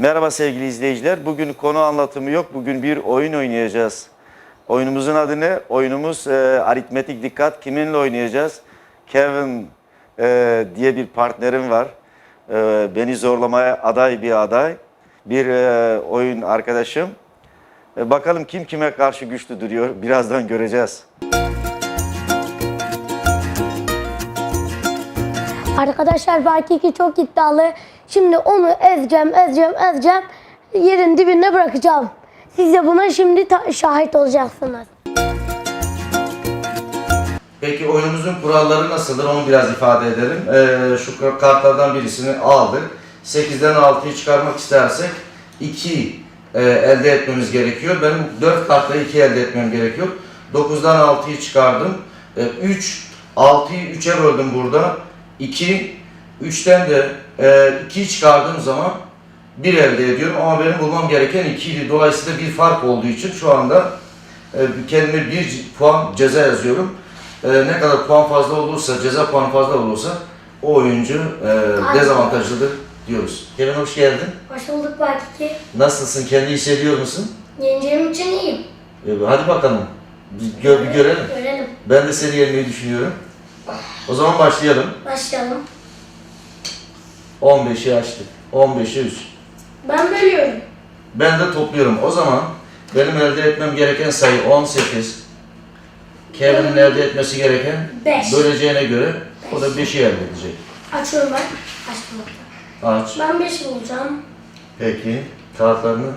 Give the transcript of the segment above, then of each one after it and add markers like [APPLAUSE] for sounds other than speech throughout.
Merhaba sevgili izleyiciler. Bugün konu anlatımı yok. Bugün bir oyun oynayacağız. Oyunumuzun adı ne? Oyunumuz e, aritmetik dikkat. Kiminle oynayacağız? Kevin e, diye bir partnerim var. E, beni zorlamaya aday bir aday. Bir e, oyun arkadaşım. E, bakalım kim kime karşı güçlü duruyor. Birazdan göreceğiz. Arkadaşlar belki ki çok iddialı. Şimdi onu ezeceğim, ezeceğim, ezeceğim. Yerin dibine bırakacağım. Siz de buna şimdi şahit olacaksınız. Peki oyunumuzun kuralları nasıldır onu biraz ifade edelim. Ee, şu kartlardan birisini aldık. 8'den 6'yı çıkarmak istersek 2 e, elde etmemiz gerekiyor. Benim 4 kartla 2 elde etmem gerekiyor. 9'dan 6'yı çıkardım. E, 3, 6'yı 3'e böldüm burada. 2, 3'ten de e, 2'yi çıkardığım zaman 1 elde ediyorum. Ama benim bulmam gereken 2 idi. Dolayısıyla bir fark olduğu için şu anda e, kendime bir puan ceza yazıyorum. E, ne kadar puan fazla olursa, ceza puanı fazla olursa o oyuncu e, dezavantajlıdır diyoruz. Kevin hoş geldin. Hoş bulduk belki ki. Nasılsın? Kendi hissediyor musun? Yeneceğim için iyiyim. E, hadi bakalım. Bir, gör, bir görelim. Görelim. Ben de seni yenmeyi düşünüyorum. O zaman başlayalım. Başlayalım. 15'i açtık. 15'e 3. Ben bölüyorum. Ben de topluyorum. O zaman benim elde etmem gereken sayı 18. Kevin'in elde etmesi gereken Beş. böleceğine göre o da 5'i elde edecek. Açıyorum ben. Açtım. Aç. Ben 5 bulacağım. Peki. Kağıtlarını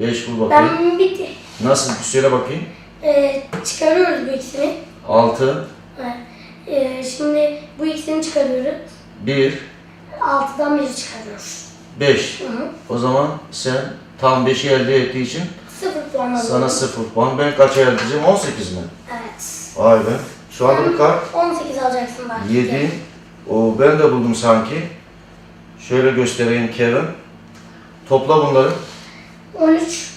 5 bul bakayım. Ben bitti. Nasıl? Bir söyle bakayım. Ee, çıkarıyoruz bu ikisini. 6, Ha, Ee, şimdi bu ikisini çıkarıyoruz. 1, 6'dan 1'i çıkarıyoruz. 5. Hı hı. O zaman sen tam 5'i elde ettiği için 0 puan alıyorum. sana 0 puan. Ben kaça elde edeceğim? 18 mi? Evet. Vay be. Şu anda bu kart 18 alacaksın belki. 7. O ben de buldum sanki. Şöyle göstereyim Kevin. Topla bunları. 13,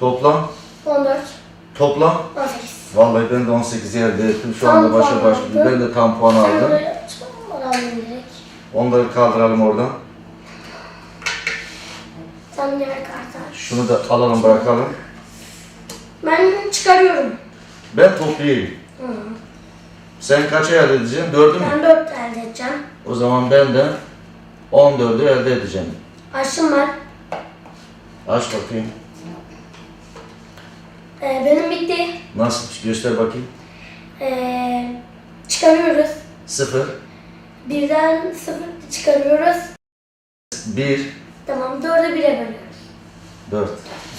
Toplam. 14, Toplam. 18. Vallahi ben de 18 elde ettim. Şu Tam anda başa puan baş. aldın. Ben de tam puan Sen aldım. direkt. Onları kaldıralım oradan. Sen diğer kartı aç. Şunu da alalım bırakalım. Ben çıkarıyorum. Ben toplayayım. Hı. Sen kaça elde edeceksin? 4'ü mü? Ben 4 elde edeceğim. O zaman ben de 14'ü elde edeceğim. Açtım ben. Aç bakayım. Ee, benim bitti. Nasıl? Göster bakayım. Ee, çıkarıyoruz. 0, Birden 0 çıkarıyoruz. 1, Tamam 4'e 1'e bölüyoruz. 4.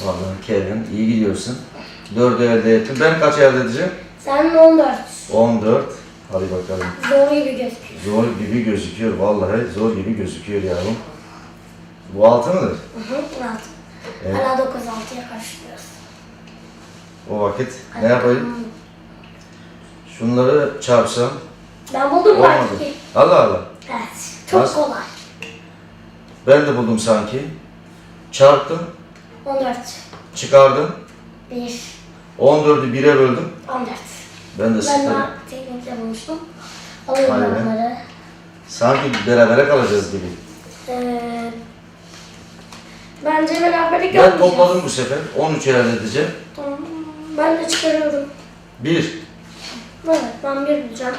Vallahi Kevin iyi gidiyorsun. 4'ü elde ettim. Ben kaç elde edeceğim? Sen 14. 14. Hadi bakalım. Zor gibi gözüküyor. Zor gibi gözüküyor. Vallahi zor gibi gözüküyor yavrum. Bu altı mıdır? Hı hı. 16. Evet. Hala 9 6'ya karıştırıyoruz. O vakit ne yapayım? Şunları çarpsam. Ben buldum Olmadı. belki. Allah Allah. Evet. Çok Nasıl? kolay. Ben de buldum sanki. Çarptım. 14. Çıkardım. 1. 14'ü 1'e böldüm. 14. Ben de Ben sıfır. daha teknikle bulmuştum. Alıyorum ben bunları. Sanki berabere kalacağız gibi. Ee, bence beraberlik Ben yapmayacağız. topladım bu sefer. 13 elde edeceğim. Tamam. Ben de çıkarıyorum. 1. Evet ben bir bulacağım.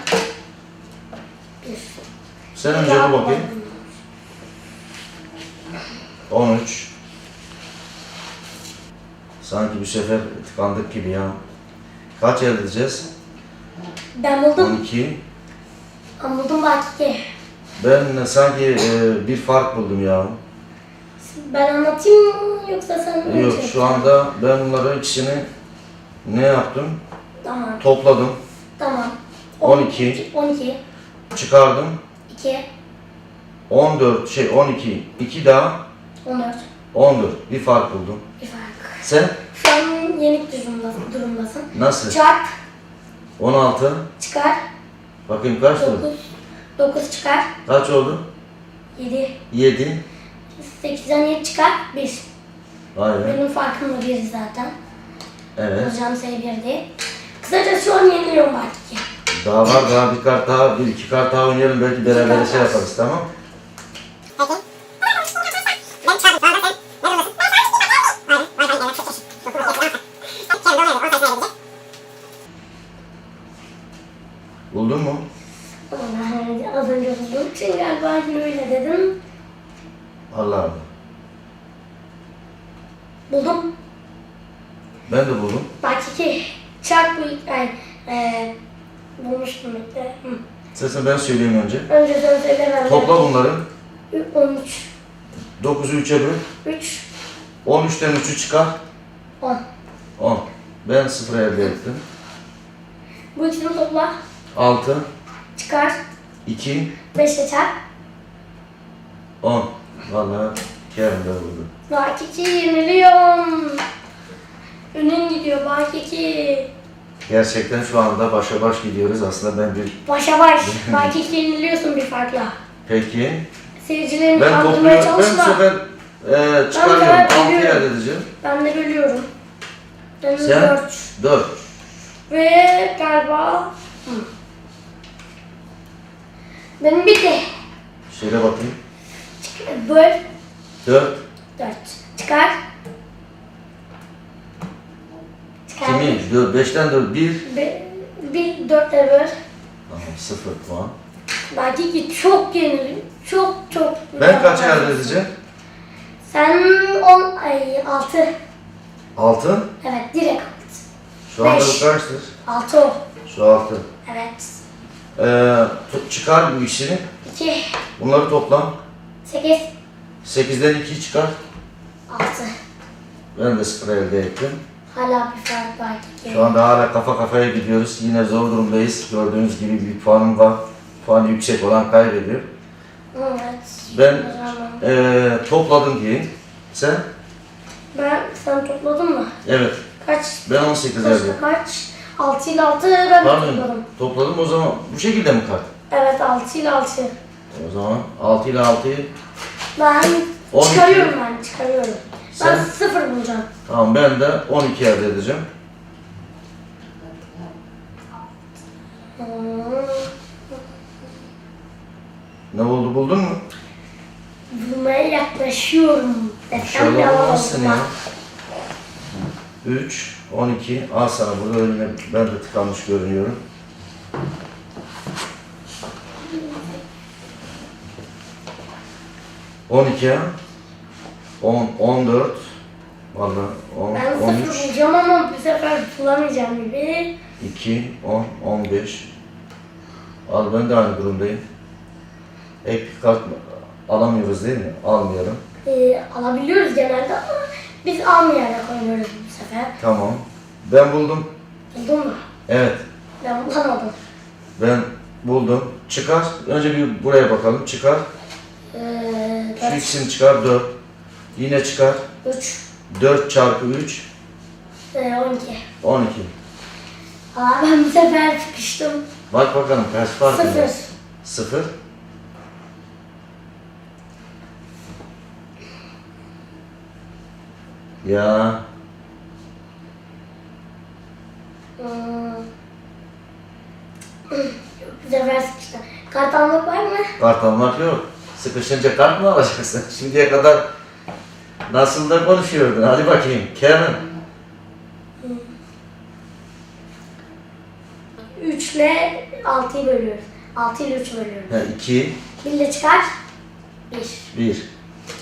Sen önce bir bakayım. bulalım. 13. Sanki bu sefer tıkandık gibi ya. Kaç elde edeceğiz? Ben buldum. 12. Ben buldum belki. Ben sanki e, bir fark buldum ya. Ben anlatayım mı yoksa sen mi Yok şu anda ben bunların ikisini ne yaptım? Tamam. Topladım. Tamam. 12. 12. Çıkardım. 2. 14 şey 12. 2 daha 14. 14. Bir fark buldum. Bir fark. Sen Şu an yenik durumdasın. durumdasın. nasıl? Çarp. 16. Çıkar. Bakayım kaç oldu? 9. 9 çıkar. Kaç oldu? 7. 7. 8'den 7 çıkar. 1. Vay be. Benim farkım da 1 zaten. Evet. Hocam sayı 1 değil. Kısaca şu an yeniliyorum belki. Daha var daha bir kart daha, bir iki kart daha oynayalım belki beraber şey yaparız tamam? Buldun mu? Vallahi az önce buldum. Çünkü galiba öyle dedim. Allah Allah. Buldum. Ben de buldum. Bak iki. Çarpı, yani, e, bulmuştum işte. Hı. İstersen ben söyleyeyim önce. Önce sen söyle ben de. Topla bunları. 13, 9'u 3'e böl. 3, 13'ten 3'ü çıkar. 10. 10. Ben 0 elde ettim. Bu ikisini topla. 6, Çıkar. 2, 5'e çarp. 10. Vallahi Kerem de buldu. Bak iki yeniliyorum. Önün gidiyor bak iki. Gerçekten şu anda başa baş gidiyoruz. Aslında ben bir... Başa baş. [LAUGHS] bak iki yeniliyorsun bir farkla. Peki. Seyircilerimi Ben kandırmaya topluyorum. Ben bu çalışma. sefer e, çıkarıyorum. sefer 6 biliyorum. elde edeceğim. Ben de bölüyorum. Ben de Sen? 4. 4. Ve galiba... Hı. Benim bitti. Söyle bakayım. Böl. 4. 4. Çıkar. Kimin? 4. 5'ten 4. 1. Bir, bir dörtte böl. Tamam 0 puan. Belki ki çok yenilim. Çok çok. Ben kaç elde edeceğim? Sen 10 ay 6. 6. Evet direkt 6. Şu anda Beş. bu kaçtır? 6 o. Şu 6. Evet. Ee, to- çıkar bu ikisini. 2. Bunları toplam. 8. 8'den 2 çıkar. 6. Ben de 0 elde ettim. Hala bir fark var. Şu anda hala kafa kafaya gidiyoruz. Yine zor durumdayız. Gördüğünüz gibi bir puanım var. Puan yüksek olan kaybediyor. Evet. Ben ee, topladım diyeyim. Sen? Ben sen topladın mı? Evet. Kaç? Ben 18 elde Kaçta ettim. kaç? 6 ile 6 ben Pardon. topladım. Topladım o zaman. Bu şekilde mi kart? Evet 6 ile 6. O zaman 6 ile 6'yı Ben 12. çıkarıyorum ben çıkarıyorum. Ben Sen? 0 bulacağım. Tamam ben de 12 elde edeceğim. Ne oldu buldun mu? Bulmaya yaklaşıyorum. Desem İnşallah yalan ya. olmaz. 3, 12. Al sana burada önüne ben de tıkanmış görünüyorum. On iki ha? On, on dört. Valla on, Ben on 0 üç, bulacağım ama bu sefer bulamayacağım gibi. iki, on, on beş. Al ben de aynı durumdayım. Ek kart alamıyoruz değil mi? Almayalım. Ee, alabiliyoruz genelde ama biz almayarak oynuyoruz bu sefer. Tamam. Ben buldum. Buldun mu? Evet. Ben bulamadım. Ben buldum. Çıkar. Önce bir buraya bakalım. Çıkar. Ee, Şu ikisini çıkar. 4. Yine çıkar. 3, 4 çarpı 3. e, 12. 12. Aa, ben bu sefer sıkıştım. Bak bakalım kaç fark 0. ediyor? 0. Ya Hmm. [CLEARS THROAT] Bu sefer sıkıştım. Kart almak var mı? kart almak yok. Sıkışınca kart mı alacaksın? [LAUGHS] Şimdiye kadar nasıl da konuşuyordun. Hadi bakayım. 3 ile 6'yı bölüyoruz. 6 ile 3 bölüyoruz. 2, 1 ile çıkar. 1. 1.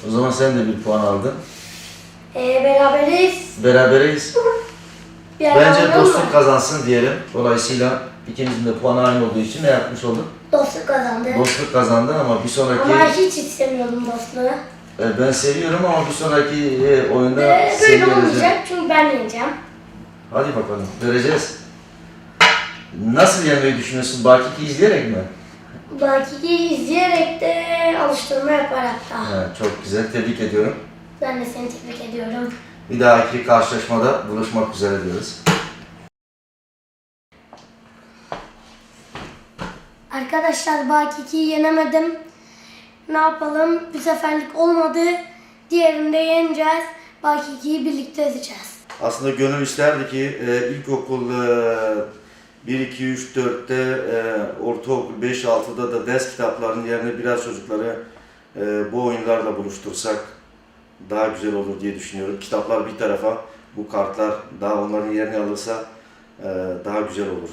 O zaman sen de bir puan aldın. Ee, beraberiz. Beraberiz. Bir ara Bence oynayalım dostluk mı? kazansın diyelim. Dolayısıyla ikimizin de puanı aynı olduğu için ne yapmış olduk? Dostluk kazandı. Dostluk kazandı ama bir sonraki Ama hiç istemiyordum dostluğu. E, ben seviyorum ama bir sonraki e, oyunda Ee, seni böyle göreceğim. olmayacak çünkü ben yeneceğim. Hadi bakalım göreceğiz. Nasıl yenmeyi düşünüyorsun? Bakiki izleyerek mi? Belki izleyerek de alıştırma yaparak da. Ha, çok güzel. Tebrik ediyorum. Ben de seni tebrik ediyorum. Bir dahaki karşılaşmada buluşmak üzere diyoruz. Arkadaşlar Bakiki'yi yenemedim. Ne yapalım? Bir seferlik olmadı. Diğerinde yeneceğiz. Bakiki'yi birlikte ezeceğiz. Aslında gönül isterdi ki e, ilkokul e, 1, 2, 3, 4'te, e, ortaokul 5, 6'da da ders kitaplarının yerine biraz çocukları e, bu oyunlarla buluştursak daha güzel olur diye düşünüyorum. Kitaplar bir tarafa, bu kartlar daha onların yerini alırsa e, daha güzel olur.